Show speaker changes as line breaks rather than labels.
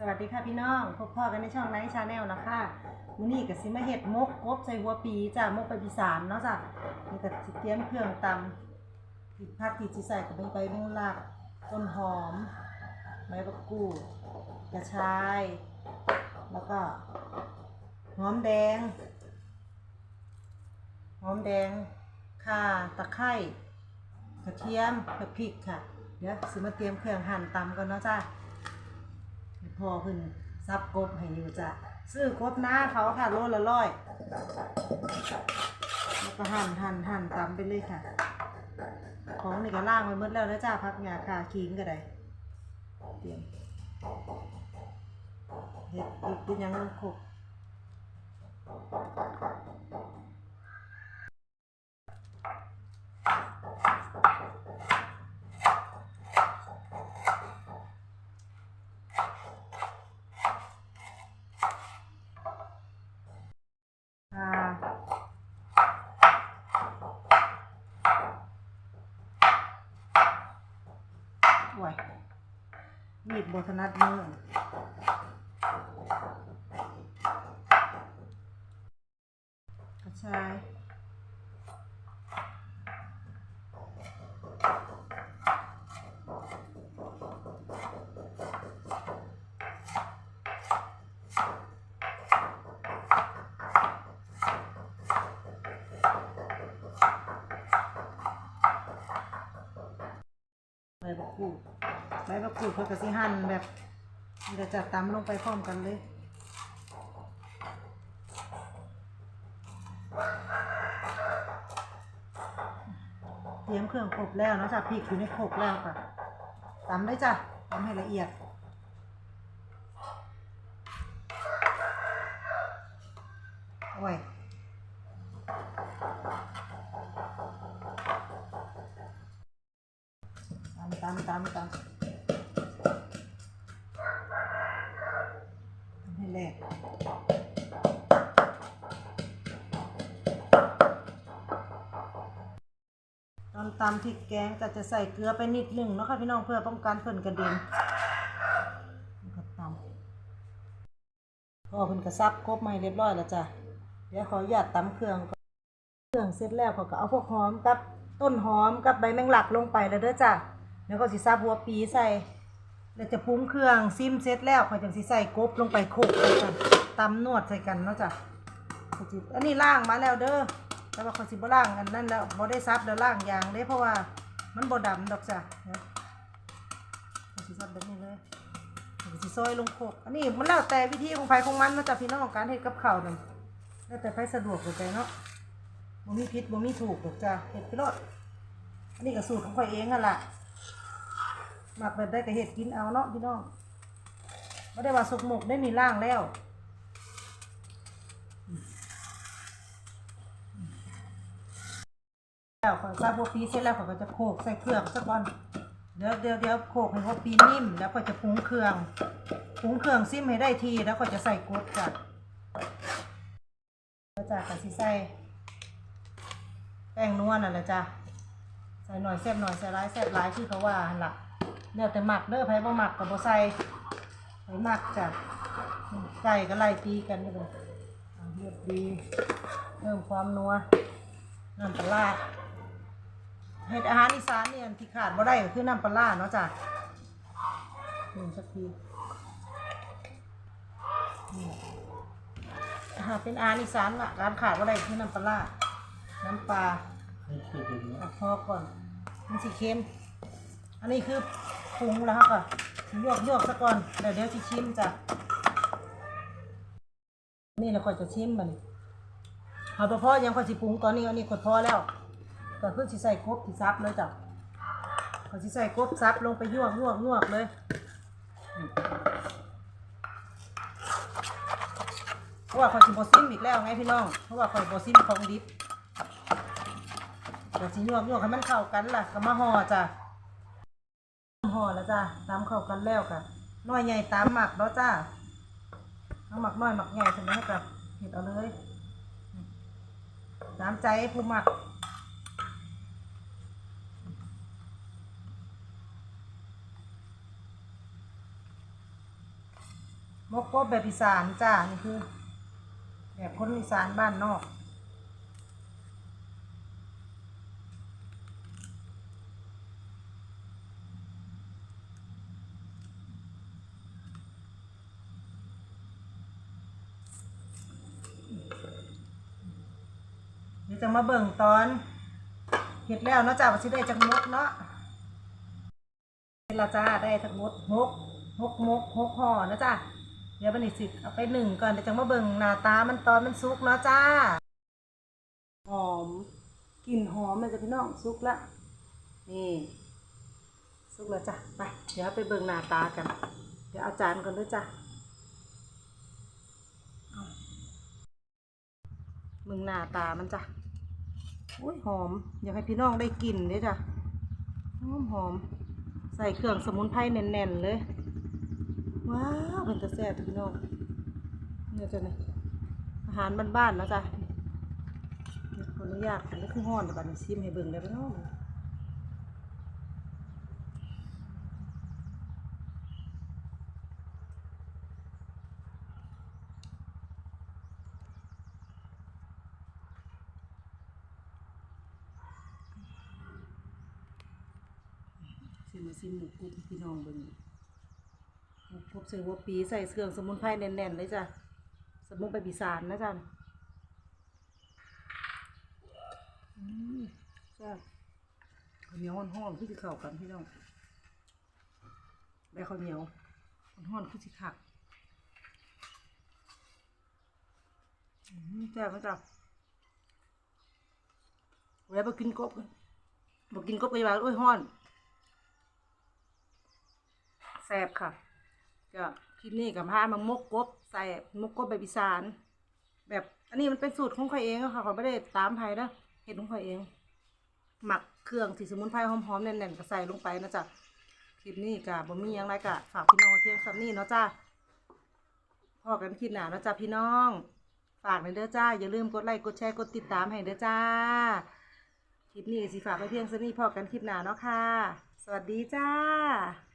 สวัสดีค่ะพี่น้องพบพ่อกันในช่องไนท์ชาแนลนะคะมื้อนี้ก็สิมาเฮ็ดมกกบใส่หัวปีจ้ะมกไปปีสามเนาะจ้ะนี่ก็สิเตรียมเครื่องตำผิดผักที่สิใส่ก็เป็นใบมงลักต้นหอมใบมะกรูดกระชาย แล้วก็หอมแดงหอมแดงข่าตะไคร้กระเทียมกับพริกค่ะ เดี๋ยวสิมาเตรียมเครื่องหั่นตำกันเนาะจ้ะ พ่อเพิ่นซับกบให้อยู่จ้ะซื้อกบหน้าเขาค่ะโลละร้อยแล้วก็หั่นหั่นหั่นตำไปเลยค่ะ ของนี่ก็ล่างไว้หมดแล้วนะจ้าพักหยาคาขิงก็ได้เตรียมเฮ็ดอีกเป็นยังลงครบค่ะ ห่วยมีดโบธนัดมือใช่ กรูดใบมะกรูดเพื่อกระสิหั่นแบบเดี๋ยวจะตำลงไปพร้อมกันเลยเตรียมเครื่องครบแล้วเนาะจ้ะพริกอยู่ในโขกแล้วค่ะตำได้จ้ะตำให้ละเอียดโอ้ย ตำตำตำตำทำให้แหลกตอนตำพริกแกงก็จะใส่เกลือไปนิดหนึ่งเนาะค่ะพี่น้องเพื่อป้องกันเพิ่นกระเด็นแล้วก็ตำพอเพิ่นกระซับครบมาให้เรียบร้อยแล้วจ้ะเดี๋ยวขออนุญาตตำเครื่องเครื่องเสร็จแล้วเขาก็เอาพวกหอมกับต้นหอมกับใบแมงลักลงไปแล้วเด้อจ้ะ แล้วก็สิซับหัวปีใส่ แล้วจะปรุงเครื่องซิมเสร็จแล้วข่อยจังสิใส่กบลงไปโขลกกันตำนวดใส่กันเนาะจ้ะอันนี้ล่างมาแล้วเด้อแต่ว่าข่อยสิบ่ล่างอันนั้นแล้วบ่ได้ซับแล้วล่างยางเด้เพราะว่ามันบ่ดำดอกจ้ะเนาะข่อยสิซับแบบนี้เลยข่อยสิซอยลงโขลกอันนี้มันแล้วแต่วิธีของไผของมันเนาะจ้ะพี่น้องการเฮ็ดกับข้าวนั่นแล้วแต่ไผสะดวกกว่าใจเนาะบ่มีผิดบ่มีถูกดอกจ้ะเฮ็ดไปโลดอันนี้ก็สูตรของข่อยเองนั่นล่ะ หมักแบบได้ก็เห็ดกินเอาเนาะพี่น้องไม่ได้ว่าสุกหมกได้มีร่างแล้วแล้วขอซาบัวปีเสร็จแล้วขอยก็จะโขลกใส่เครื่องสักก่อนเดี๋ยวเดี๋ยวเดี๋ยวโขลกให้บัวปีนิ่ม แล้วก็จะปรุงเครื่องปรุงเครื่องซิมให้ได้ทีแล้วก็จะใส่กดจ้ะแล้วจ้ะกับสิใส่แป้งนวลน่ะแหละจ้ะใส่หน่อยแซ่บหน่อยใส่ร้ายแซ่บร้ายคือเขาว่าหันละ แล้วแต่หมักเด้อไผบ่หมักก็บ่ใส่ไผหมักจ้ะไก่ก็ไล่ตีกันนี่เลยอ่าเลือดดีเพิ่มความนัวน้ำปลาร้าเฮ็ดอาหารอีสานเนี่ยที่ขาดบ่ได้ก็คือน้ำปลาร้าเนาะจ้ะหนึ่งสักทีนี่อาหารเป็นอาหารอีสานอะร้านขาดบ่ได้คือน้ำปลาร้าน้ำปลาเอาพอก่อนมันสีเค็มอันนี้คือ ปรุงแล้วค่ะสิยวกยกซะก่อนเดี๋ยวเดี๋ยวจะชิมจ้ะนี่เราก็จะชิมมันเอาพอยังค่อยสิปรุงตอนนี้อันนี้กดพอแล้วก็คือสิใส่กบสิซับเลยจ้ะก็สิใส่กบซับลงไปยวกยวกยวกเลยเพราะว่าคอยสิบซิมอีกแล้วไงพี่น้องเพราะว่าคอยบซิมของดิบเดี๋ยวสิยวกยวกให้มันเข้ากันล่ะก็มาห่อจ้ะ ห่อแล้วจ้ะตามเข้ากันแล้วกันน้อยใหญ่ตามหมักแล้วจ้ะเอาหมักน้อยหมักใหญ่ใช่ไหมกับเห็ดเอาเลยตามใจผู้หมักมกกบแบบอีสานจ้านี่คือแบบคนอีสานบ้านนอก ดี๋ยวจะมาเบิ่งตอนเห็ดแล้วเนาะจ้าว่าสิได้จักมกเนาะเวลาจ้าได้ทั้งหมดหกหกมกหกห่อนะจ้าเดี๋ยวบันนี้สิเอาไปหนึ่งก่อนเดี๋ยวจะมาเบิ่งหน้าตามันตอนมันสุกเนาะจ้าหอมกลิ่นหอมมันจะพี่น้องสุกละนี่สุกแล้วจ้ะไปเดี๋ยวไปเบิ่งหน้าตากัน เดี๋ยวเอาจานก่อนด้วยจ้ะมึงหน้าตามันจ้ะ อุ้ยหอม อยากให้พี่น้องได้กลิ่นด้วยจ้ะหอมหอม ใส่เครื่องสมุนไพรแน่นๆเลย ว้าวเป็นตะแซ่บพี่น้องเนี่ยจ้ะเนี่ยอาหารบ้านๆนะจ้ะคนยวขออนุญาตกันแล้คือห้อนแต่บัดนี้ชิมให้เบิ่งได้พี่น้อง มาชิมหมูกรุบพี่น้องเบิ่งหมูกรุบใส่หัวปีใส่เครื่องสมุนไพรแน่นๆเลยจ้ะสมุนไพรปีศาจนะจ้ะอืมจ้ะข้าวเหนียวห่อนๆคือสิเข้ากันพี่น้องได้ข้าวเหนียวห่อนๆคือสิคักอืมแซ่บไหมจ้ะเวลาไปกินกบบอกกินกบไปว่าโอ้ยห่อน แซบค่ะก็คลิปนี้กับพามามกกบใส่มกกบแบบอีสาน แบบอันนี้มันเป็นสูตรของข้อยเองอะค่ะเขาไม่ได้ตามไผ่นะเห็ดของข้อยเอง หมักเครื่องที่สมุนไพรหอมๆแน่นๆก็ใส่ลงไปนะจ๊ะคลิปนี้กับบ่มีหยังไรกะฝากพี่น้องเที่ยงซับนี่เนาะจ้าพอกันคลิปหนาเนาะจ้าพี่น้อง ฝากในเด้อจ้าอย่าลืมกดไลค์กดแชร์กดติดตามให้เด้อจ้าคลิปนี้สิฝากไปเพียงซับนี่พอกันคลิปหนาเนาะค่ะ สวัสดีจ้า